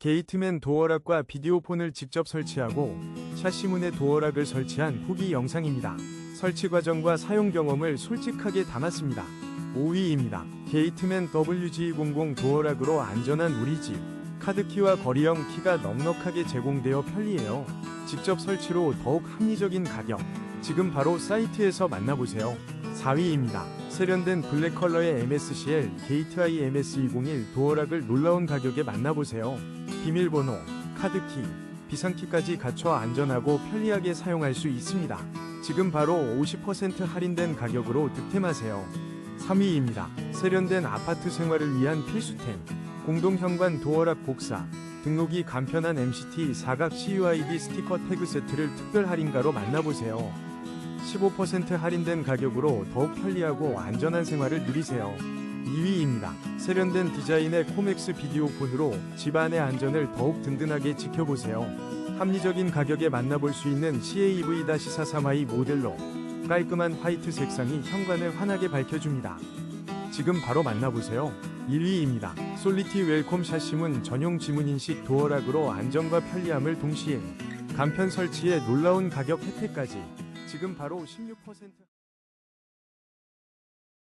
게이트맨 도어락과 비디오폰을 직접 설치하고 샤시문에 도어락을 설치한 후기 영상입니다. 설치 과정과 사용 경험을 솔직하게 담았습니다. 5위입니다. 게이트맨 WG00 도어락으로 안전한 우리 집. 카드키와 거리형 키가 넉넉하게 제공되어 편리해요. 직접 설치로 더욱 합리적인 가격. 지금 바로 사이트에서 만나보세요. 4위입니다. 세련된 블랙 컬러의 MSCL 게이트 I MS201 도어락을 놀라운 가격에 만나보세요. 비밀번호, 카드키, 비상키까지 갖춰 안전하고 편리하게 사용할 수 있습니다. 지금 바로 50% 할인된 가격으로 득템하세요. 3위입니다. 세련된 아파트 생활을 위한 필수템. 공동 현관 도어락 복사. 등록이 간편한 MCT 사각 CUID 스티커 태그 세트를 특별 할인가로 만나보세요. 15% 할인된 가격으로 더욱 편리하고 안전한 생활을 누리세요. 2위입니다. 세련된 디자인의 코맥스 비디오 폰으로 집안의 안전을 더욱 든든하게 지켜보세요. 합리적인 가격에 만나볼 수 있는 CAV-433i 모델로 깔끔한 화이트 색상이 현관을 환하게 밝혀줍니다. 지금 바로 만나보세요. 1위입니다. 솔리티 웰콤 샤시문 전용 지문인식 도어락으로 안전과 편리함을 동시에 간편 설치에 놀라운 가격 혜택까지 지금 바로 16%